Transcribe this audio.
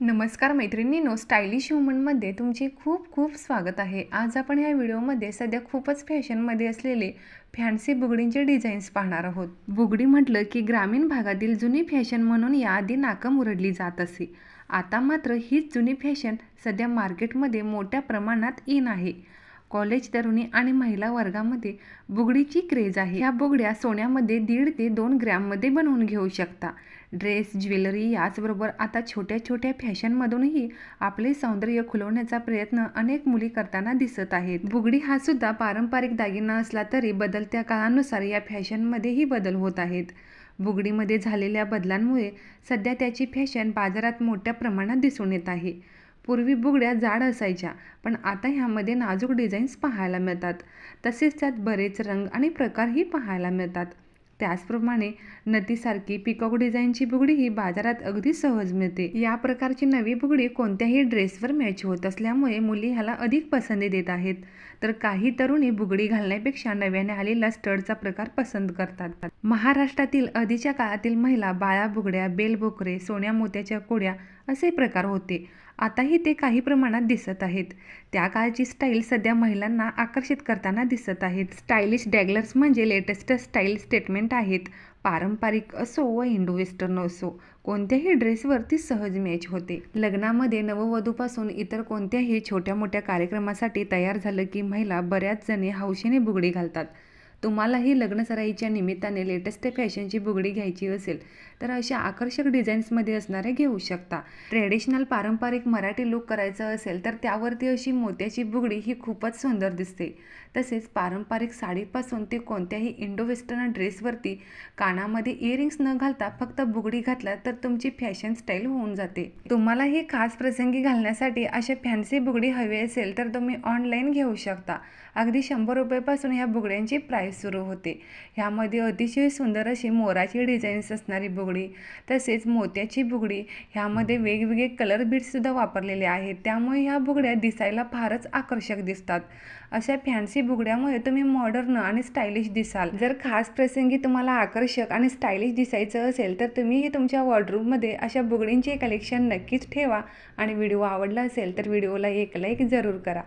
नमस्कार मैत्रिणींनो स्टायलिश वुमनमध्ये तुमचे खूप खूप स्वागत आहे. आज आपण ह्या व्हिडिओमध्ये सध्या खूपच फॅशनमध्ये असलेले फॅन्सी बुगडींचे डिझाईन्स पाहणार आहोत. बुगडी म्हटलं की ग्रामीण भागातील जुनी फॅशन म्हणून याआधी नाकम उरडली जात असे. आता मात्र हीच जुनी फॅशन सध्या मार्केटमध्ये मोठ्या प्रमाणात इन आहे. कॉलेज तरुणी आणि महिला वर्गामध्ये बुगडीची क्रेज आहे. ह्या बुगड्या सोन्यामध्ये दीड ते दोन ग्रॅममध्ये बनवून घेऊ शकता. ड्रेस ज्वेलरी याचबरोबर आता छोट्या छोट्या फॅशनमधूनही आपले सौंदर्य खुलवण्याचा प्रयत्न अनेक मुली करताना दिसत आहेत. बुगडी हा सुद्धा पारंपरिक दागिना असला तरी बदलत्या काळानुसार या फॅशनमध्येही बदल होत आहेत. बुगडीमध्ये झालेल्या बदलांमुळे सध्या त्याची फॅशन बाजारात मोठ्या प्रमाणात दिसून येत आहे. पूर्वी बुगड्या जाड असायच्या पण आता ह्यामध्ये नाजूक डिझाईन्स पाहायला मिळतात. तसेच त्यात बरेच रंग आणि प्रकारही पाहायला मिळतात. त्याचप्रमाणे नदीसारखी पिकॉक डिझाईनची बुगडी ही बाजारात अगदी सहज मिळते. या प्रकारची नवी बुगडी कोणत्याही ड्रेसवर मॅच होत असल्यामुळे मुली ह्याला अधिक पसंती देत आहेत. तर काही तरुणी बुगडी घालण्यापेक्षा नव्याने आलेला स्टडचा प्रकार पसंत करतात. महाराष्ट्रातील आधीच्या काळातील महिला बाळा बुगड्या बेलबोकरे सोन्या मोत्याच्या कोड्या असे प्रकार होते. आताही ते काही प्रमाणात दिसत आहेत. त्या काळची स्टाईल सध्या महिलांना आकर्षित करताना दिसत आहेत. स्टायलिश डॅगलर्स म्हणजे लेटेस्ट स्टाईल स्टेटमेंट आहेत. पारंपरिक असो व इंडो वेस्टर्न असो कोणत्याही ड्रेसवर ती सहज मॅच होते. लग्नामध्ये नववधूपासून इतर कोणत्याही छोट्या मोठ्या कार्यक्रमासाठी तयार झालं की महिला बऱ्याच जणी हौशीने बुगडी घालतात. तुम्हालाही लग्नसराईच्या निमित्ताने लेटेस्ट फॅशनची बुगडी घ्यायची असेल तर अशा आकर्षक डिझाईन्समध्ये असणारे घेऊ शकता. ट्रेडिशनल पारंपरिक मराठी लुक करायचं असेल तर त्यावरती अशी मोत्याची बुगडी ही खूपच सुंदर दिसते. तसेच पारंपरिक साडीपासून ते कोणत्याही इंडो वेस्टर्न ड्रेसवरती कानामध्ये इयरिंग्स न घालता फक्त बुगडी घातला तर तुमची फॅशन स्टाईल होऊन जाते. तुम्हालाही खास प्रसंगी घालण्यासाठी अशा फॅन्सी बुगडी हवी असेल तर तुम्ही ऑनलाईन घेऊ शकता. अगदी शंभर रुपयेपासून ह्या बुगड्यांची प्राईस सुरू होते. ह्यामध्ये अतिशय सुंदर अशी मोराची डिझाईन्स असणारी बुगडी तसेच मोत्याची बुगडी ह्यामध्ये वेगवेगळे कलर बीट्ससुद्धा वापरलेले आहेत. त्यामुळे ह्या बुगड्या दिसायला फारच आकर्षक दिसतात. अशा फॅन्सी बुगड्यामुळे तुम्ही मॉडर्न आणि स्टायलिश दिसाल. जर खास प्रसंगी तुम्हाला आकर्षक आणि स्टायलिश दिसायचं असेल तर तुम्हीही तुमच्या वॉर्डरूममध्ये अशा बुगडींचे कलेक्शन नक्कीच ठेवा. आणि व्हिडिओ आवडला असेल तर व्हिडिओला एक लाईक जरूर करा.